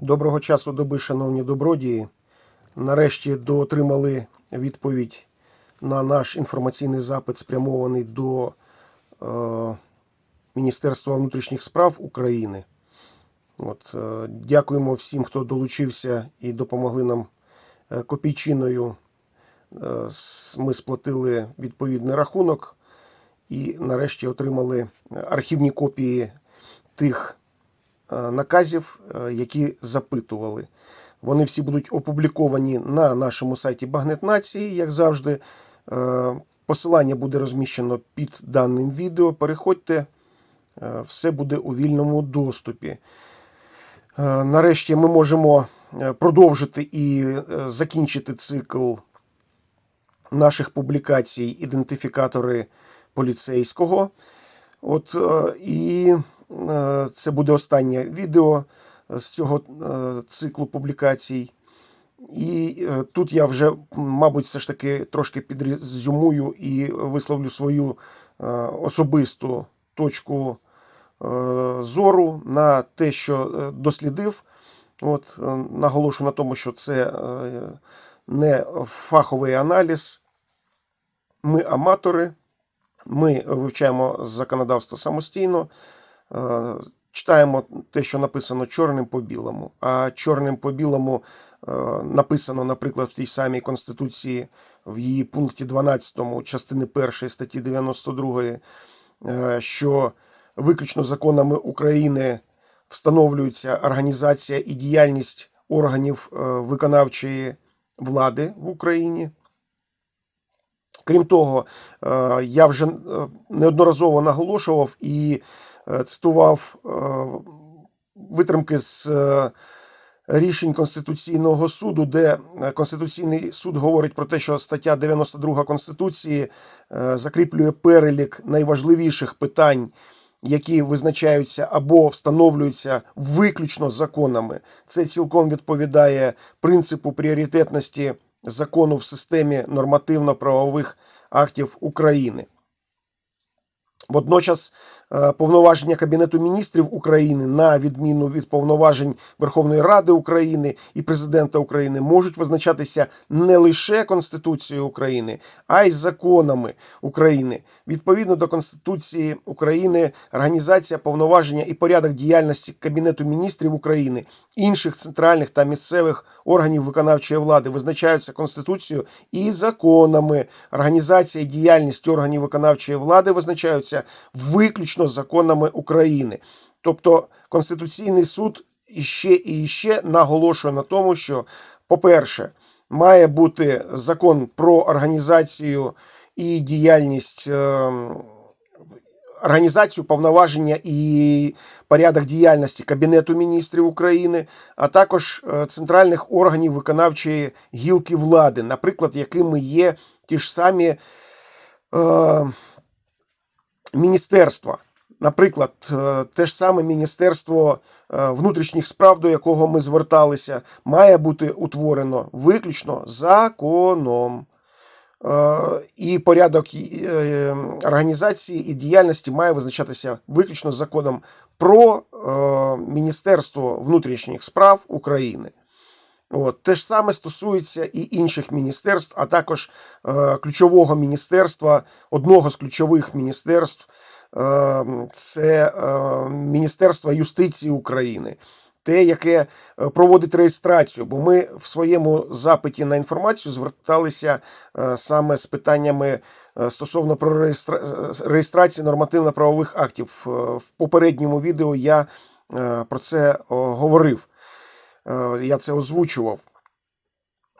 Доброго часу доби, шановні добродії. Нарешті доотримали відповідь на наш інформаційний запит, спрямований до е, Міністерства внутрішніх справ України. От, е, дякуємо всім, хто долучився і допомогли нам е, копійчиною. Е, ми сплатили відповідний рахунок і нарешті отримали архівні копії тих наказів, е, які запитували. Вони всі будуть опубліковані на нашому сайті Багнет Нації, як завжди. Е, Посилання буде розміщено під даним відео. Переходьте, е, все буде у вільному доступі. Е, Нарешті ми можемо е, продовжити і е, закінчити цикл наших публікацій ідентифікатори поліцейського. От е, і е, це буде останнє відео з цього е, циклу публікацій. І е, тут я вже, мабуть, все ж таки трошки підрезюмую і висловлю свою е, особисту точку е, зору на те, що е, дослідив. От, е, наголошу на тому, що це е, не фаховий аналіз. Ми аматори, ми вивчаємо законодавство самостійно, е, читаємо те, що написано чорним по білому. А чорним по білому е, написано, наприклад, в тій самій Конституції, в її пункті 12 частини 1 статті 92, е, що виключно законами України встановлюється організація і діяльність органів е, виконавчої влади в Україні. Крім того, е, я вже е, неодноразово наголошував і е, цитував е, витримки з е, рішень Конституційного суду, де е, Конституційний суд говорить про те, що стаття 92 Конституції е, закріплює перелік найважливіших питань, які визначаються або встановлюються виключно законами. Це цілком відповідає принципу пріоритетності закону в системі нормативно-правових актів України. Водночас е, повноваження Кабінету міністрів України, на відміну від повноважень Верховної Ради України і президента України, можуть визначатися не лише Конституцією України, а й законами України. Відповідно до Конституції України, організація повноваження і порядок діяльності Кабінету міністрів України, інших центральних та місцевих органів виконавчої влади визначаються Конституцією і законами. Організація і діяльність органів виконавчої влади визначаються виключно законами України. Тобто Конституційний суд іще і іще наголошує на тому, що, по-перше, має бути закон про організацію і діяльність. ем, Організацію повноваження і порядок діяльності Кабінету міністрів України, а також е, центральних органів виконавчої гілки влади, наприклад, якими є ті ж самі е, міністерства. Наприклад, е, те ж саме Міністерство е, внутрішніх справ, до якого ми зверталися, має бути утворено виключно законом. Е, І порядок організації і діяльності має визначатися виключно законом про Міністерство внутрішніх справ України. От, те ж саме стосується і інших міністерств, а також ключового міністерства, одного з ключових міністерств це е, Міністерство юстиції України. Те, яке е, проводить реєстрацію, бо ми в своєму запиті на інформацію зверталися е, саме з питаннями е, стосовно про реєстрації нормативно-правових актів. В попередньому відео я про це говорив. Я це озвучував.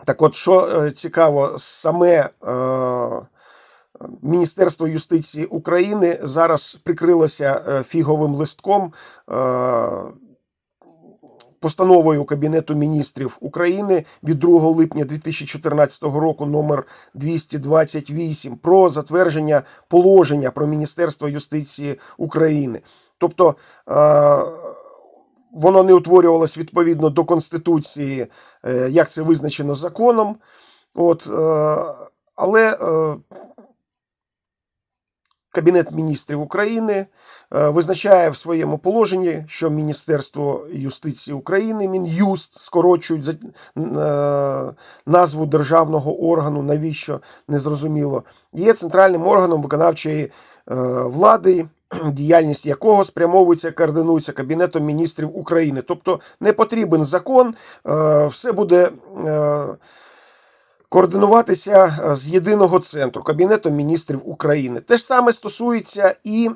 Так от, що цікаво, саме Міністерство юстиції України зараз прикрилося е, фіговим листком. е, Постановою Кабінету міністрів України від 2 липня 2014 року номер 228 про затвердження положення про Міністерство юстиції України. Тобто е, воно не утворювалось відповідно до Конституції, як це визначено законом. От, але Кабінет міністрів України е, визначає в своєму положенні, що Міністерство юстиції України, Мін'юст, скорочують е, назву державного органу, навіщо незрозуміло, є центральним органом виконавчої е, влади, діяльність якого спрямовується, координується Кабінетом міністрів України. Тобто не потрібен закон, все буде. Координуватися е, з єдиного центру Кабінетом міністрів України. Те ж саме стосується і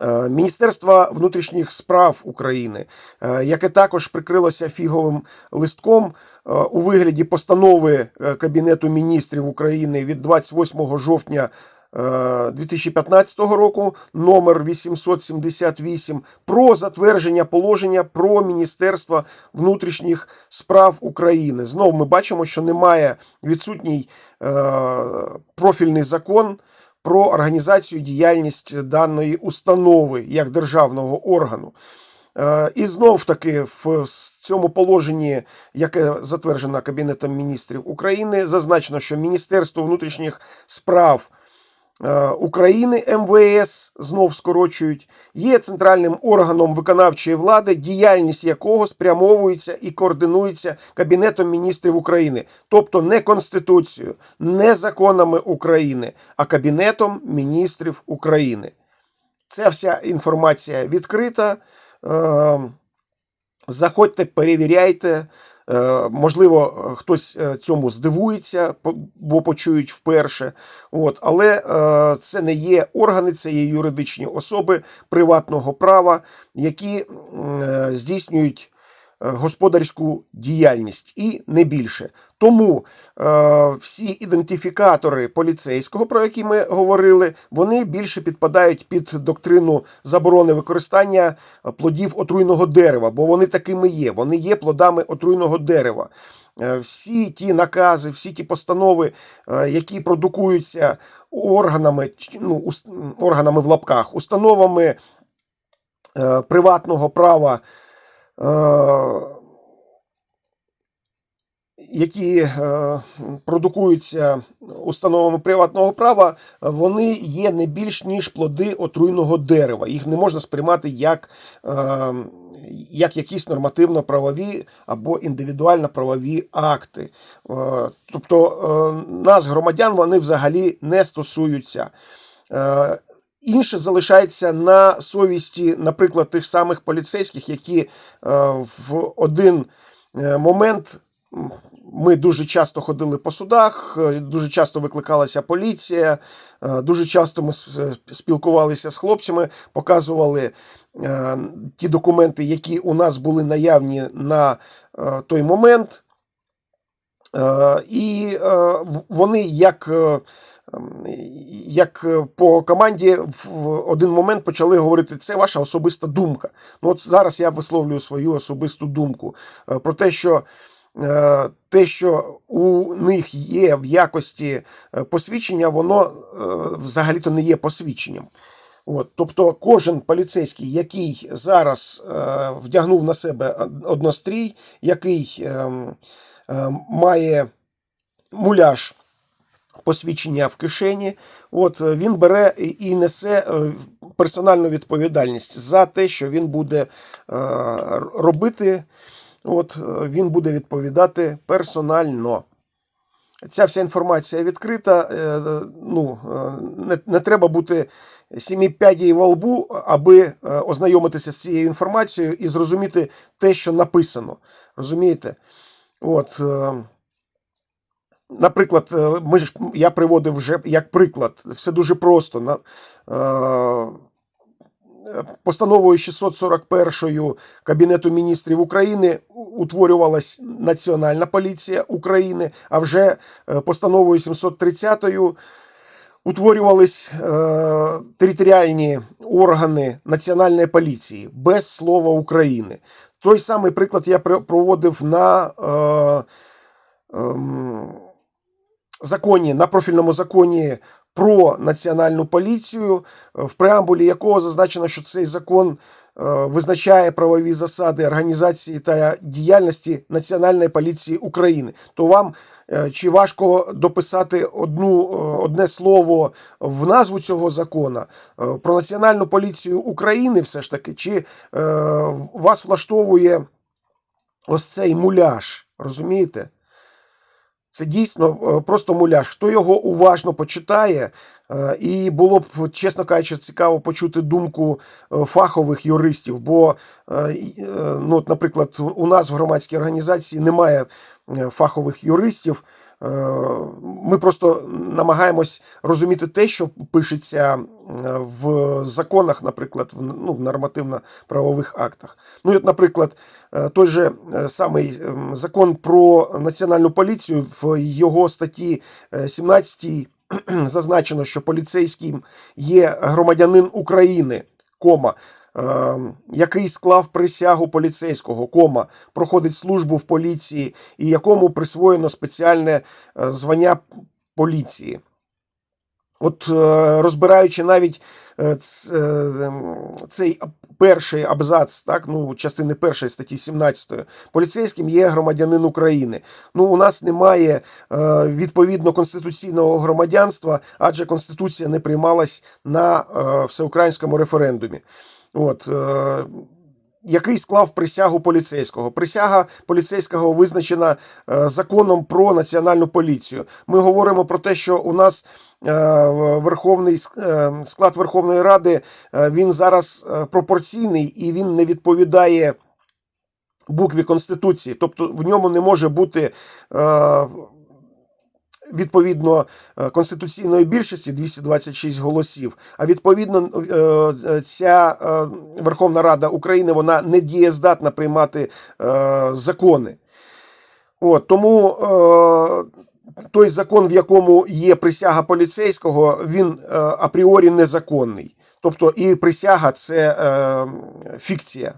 е, Міністерства внутрішніх справ України, е, яке також прикрилося фіговим листком у вигляді постанови Кабінету міністрів України від 28 жовтня. Е, 2015 року номер 878 про затвердження положення про Міністерство внутрішніх справ України. Знову ми бачимо, що немає відсутній е, профільний закон про організацію діяльність даної установи як державного органу. Е, І знов таки в цьому положенні, яке затверджено Кабінетом міністрів України, зазначено, що Міністерство внутрішніх справ е, України МВС знов скорочують, є центральним органом виконавчої влади, діяльність якого спрямовується і координується Кабінетом міністрів України, тобто не Конституцією, не законами України, а Кабінетом міністрів України. Ця вся інформація відкрита. Е, Заходьте, перевіряйте. Е, Можливо, хтось е, цьому здивується, бо почують вперше. От, але е, це не є органи, це є юридичні особи приватного права, які здійснюють господарську діяльність і не більше. Тому е, всі ідентифікатори поліцейського, про які ми говорили, вони більше підпадають під доктрину заборони використання е, плодів отруйного дерева, бо вони такими є. Вони є плодами отруйного дерева. Е, Всі ті накази, всі ті постанови, е, які продукуються органами, ну, органами в лапках, установами е, приватного права. Е, які е, продукуються установами приватного права, вони є не більш ніж плоди отруйного дерева. Їх не можна сприймати як, е, як якісь нормативно-правові або індивідуально-правові акти. Тобто нас, громадян, вони взагалі не стосуються. Інше залишається на совісті, наприклад, тих самих поліцейських, які е, в один е, момент ми дуже часто ходили по судах, е, дуже часто викликалася поліція, дуже часто ми спілкувалися з хлопцями, показували ті документи, які у нас були наявні на той момент. І вони як. Ем, Як е, по команді в один момент почали говорити, це ваша особиста думка. Ну от зараз я висловлюю свою особисту думку е, про те, що е, те, що у них є в якості посвідчення, воно взагалі-то не є посвідченням. От, тобто кожен поліцейський, який зараз вдягнув на себе однострій, який ем, має муляж посвідчення в кишені, от е, він бере і несе е, персональну відповідальність за те, що він буде е, робити. От він буде відповідати персонально. Ця вся інформація відкрита. Ну, не, не треба бути сіміпядій во лбу, аби ознайомитися з цією інформацією і зрозуміти те, що написано. Розумієте? От, наприклад, е, ми ж, я приводив вже як приклад, все дуже просто. На, е, Постановою 641 Кабінету міністрів України утворювалась Національна поліція України, а вже е, постановою 730 утворювались е, територіальні органи Національної поліції без слова України. Той самий приклад я проводив на е, ем, законі, на профільному законі про національну поліцію, е, в преамбулі якого зазначено, що цей закон е, визначає правові засади організації та діяльності Національної поліції України. То вам е, чи важко дописати одну, одне слово в назву цього закона про Національну поліцію України, все ж таки, чи вас влаштовує ось цей муляж, розумієте? Це дійсно е, просто муляж. Хто його уважно почитає, е, і було б, чесно кажучи, цікаво почути думку е, фахових юристів. Бо, ну, наприклад, у- нас в громадській організації немає фахових юристів. Е, Ми просто намагаємось розуміти те, що пишеться е, в законах, наприклад, в ну, в нормативно-правових актах. Ну, от, наприклад, е, той же самий ем, закон про національну поліцію в його статті е, 17 зазначено, що поліцейським є громадянин України, кома, який склав присягу поліцейського, кома, проходить службу в поліції і якому присвоєно спеціальне е, звання поліції. От е, розбираючи навіть е, ем, цей перший абзац, так, ну, частини першої статті 17, поліцейським є громадянин України. Ну, у нас немає відповідно конституційного громадянства, адже Конституція не приймалась на всеукраїнському референдумі. От, е, який склав присягу поліцейського. Присяга поліцейського визначена е, законом про національну поліцію. Ми говоримо про те, що у нас е, верховний е, склад Верховної Ради е, він зараз е, пропорційний і він не відповідає букві Конституції. Тобто в ньому не може бути. е, Відповідно е, конституційної більшості 226 голосів. А відповідно, е, е, ця Верховна Рада України вона не дієздатна приймати закони. От, тому той закон, в якому є присяга поліцейського, він апріорі незаконний. Тобто і присяга це фікція.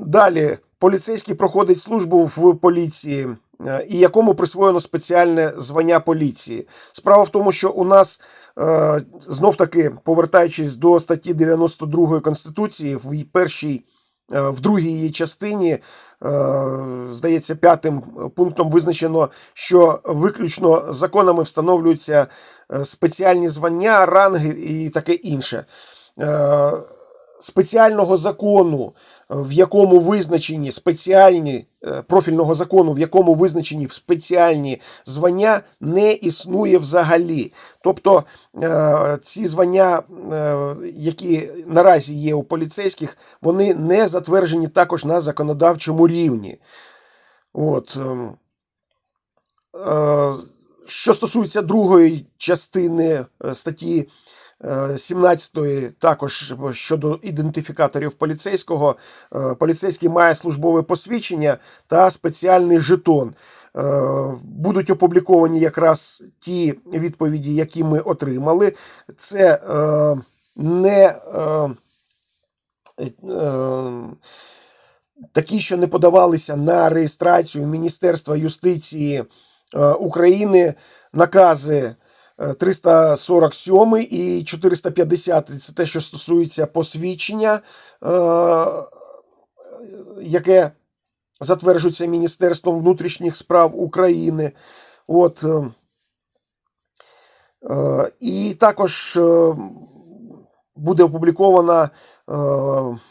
Далі поліцейський проходить службу в поліції, і якому присвоєно спеціальне звання поліції. Справа в тому, що у нас е, знов таки, повертаючись до статті 92 Конституції, в першій, е, в другій її частині, е, здається, п'ятим пунктом визначено, що виключно законами встановлюються е, спеціальні звання, ранги і таке інше. Е, Спеціального закону, е, в якому визначені спеціальні е, профільного закону, в якому визначені спеціальні звання, не існує взагалі. Тобто е, ці звання, е, які наразі є у поліцейських, вони не затверджені також на законодавчому рівні. От. ем, Що стосується другої частини статті е, 17 також щодо ідентифікаторів поліцейського, е, поліцейський має службове посвідчення та спеціальний жетон. Е, Будуть опубліковані якраз ті відповіді, які ми отримали. Це е, не такі, що не подавалися на реєстрацію Міністерства юстиції України, накази 347 і 450 це те, що стосується посвідчення, е, яке затверджується Міністерством внутрішніх справ України. От, е, е, і також буде опублікована е,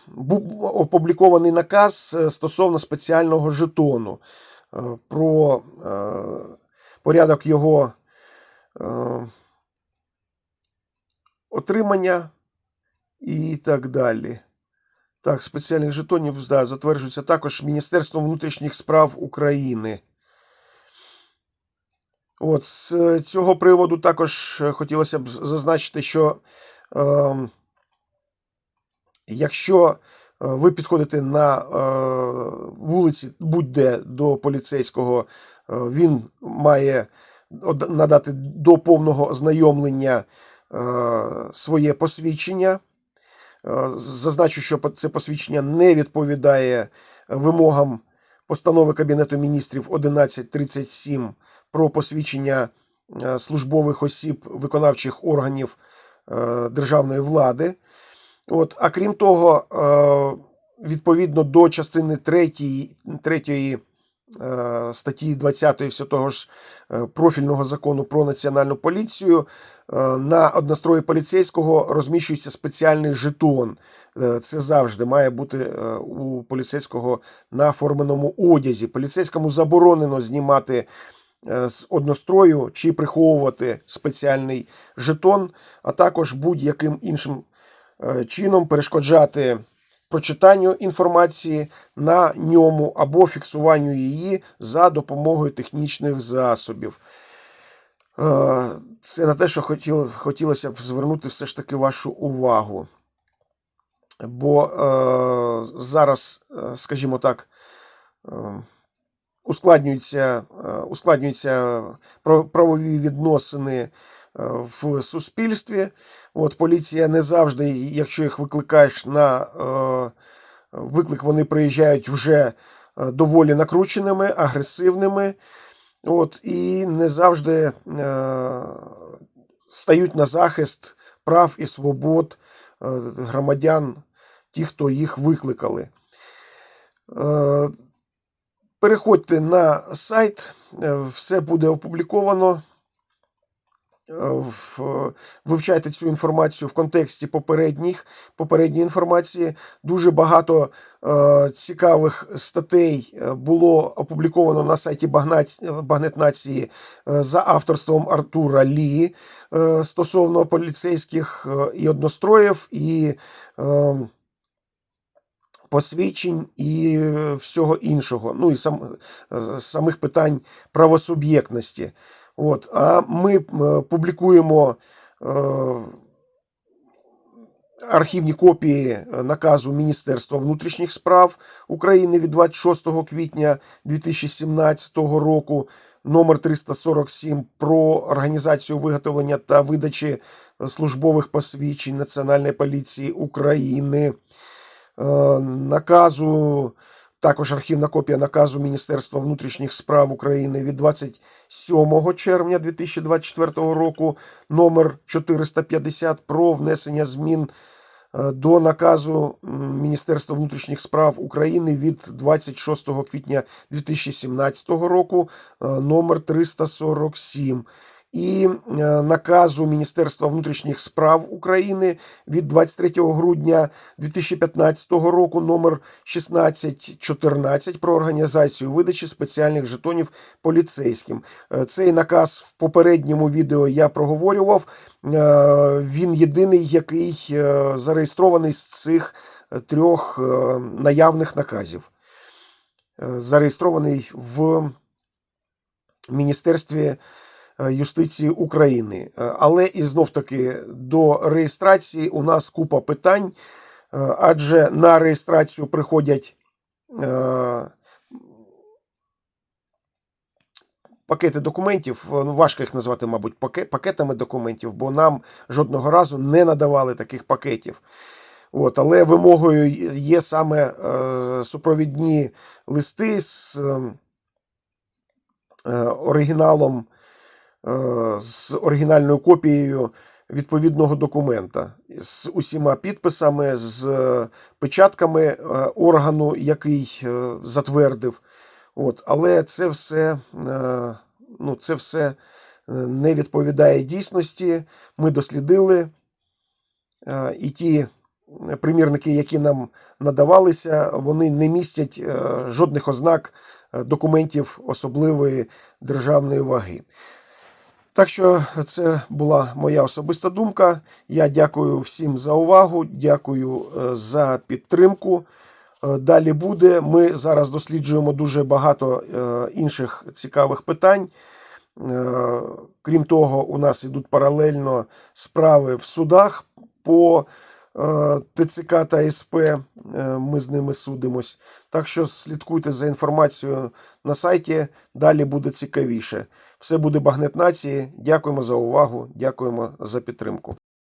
бу- опублікований наказ стосовно спеціального жетону про порядок його отримання і так далі. Так, спеціальних жетонів да, затверджується також Міністерством внутрішніх справ України. От, з е, цього приводу також е, хотілося б зазначити, що е, якщо е, ви підходите на е, вулиці будь-де до поліцейського, е, він має надати до повного ознайомлення е, своє посвідчення. Е, Зазначу, що це посвідчення не відповідає вимогам постанови Кабінету міністрів 1137 про посвідчення е, службових осіб виконавчих органів державної влади. От, а крім того, відповідно до частини 3, 3 е, статті 20 все того ж е, профільного закону про національну поліцію е, на однострої поліцейського розміщується спеціальний жетон. Е, Це завжди має бути е, у поліцейського на форменому одязі. Поліцейському заборонено знімати е, з однострою чи приховувати спеціальний жетон, а також будь-яким іншим е, чином перешкоджати прочитанню інформації на ньому або фіксуванню її за допомогою технічних засобів. Е, Це на те, що хотіло, хотілося б звернути все ж таки вашу увагу. Бо е, зараз, е, скажімо так, е, ускладнюються, е, ускладнюються правові відносини в суспільстві. От поліція не завжди, якщо їх викликаєш на е, виклик, вони приїжджають вже е, доволі накрученими, агресивними. От, і не завжди е, стають на захист прав і свобод громадян, ті, хто їх викликали. Переходьте на сайт, все буде опубліковано. Е, в- Вивчайте цю інформацію в контексті попередніх, попередньої інформації. Дуже багато е, цікавих статей е, було опубліковано на сайті Багнет Нації е, за авторством Артура Лі е, стосовно поліцейських е, і одностроїв, і е, посвідчень і е, всього іншого. Ну і сам, е, самих питань правосуб'єктності. От. А ми е, публікуємо е, архівні копії е, наказу Міністерства внутрішніх справ України від 26 квітня 2017 року. Номер 347 про організацію виготовлення та видачі службових посвідчень Національної поліції України, наказу, також архівна копія наказу Міністерства внутрішніх справ України від 27 червня 2024 року, номер 450 про внесення змін е, до наказу Міністерства внутрішніх справ України від 26 квітня 2017 року, е, номер 347. І е, наказу Міністерства внутрішніх справ України від 23 грудня 2015 року номер 1614 про організацію видачі спеціальних жетонів поліцейським. Е, Цей наказ в попередньому відео я проговорював. Е, Він єдиний, який зареєстрований з цих трьох наявних наказів. Зареєстрований в Міністерстві юстиції України. Е, Але і знов таки до реєстрації у нас купа питань, е, адже на реєстрацію приходять е, пакети документів. е, Ну, важко їх назвати, мабуть, пакетами документів, бо нам жодного разу не надавали таких пакетів. От, але вимогою є саме е, супровідні листи з е, е, оригіналом, е, з оригінальною копією відповідного документа з усіма підписами, з е, печатками е, органу, який е, затвердив. От, але це все, е, ну, це все е, не відповідає дійсності. Ми дослідили е, і ті примірники, які нам надавалися, вони не містять е, жодних ознак е, документів особливої державної ваги. Так що це була моя особиста думка. Я дякую всім за увагу, дякую е, за підтримку. Е, Далі буде. Ми зараз досліджуємо дуже багато е, інших цікавих питань. Крім того, у нас йдуть паралельно справи в судах по ТЦК та СП. Ми з ними судимось. Так що слідкуйте за інформацією на сайті. Далі буде цікавіше. Все буде багнет нації. Дякуємо за увагу, дякуємо за підтримку.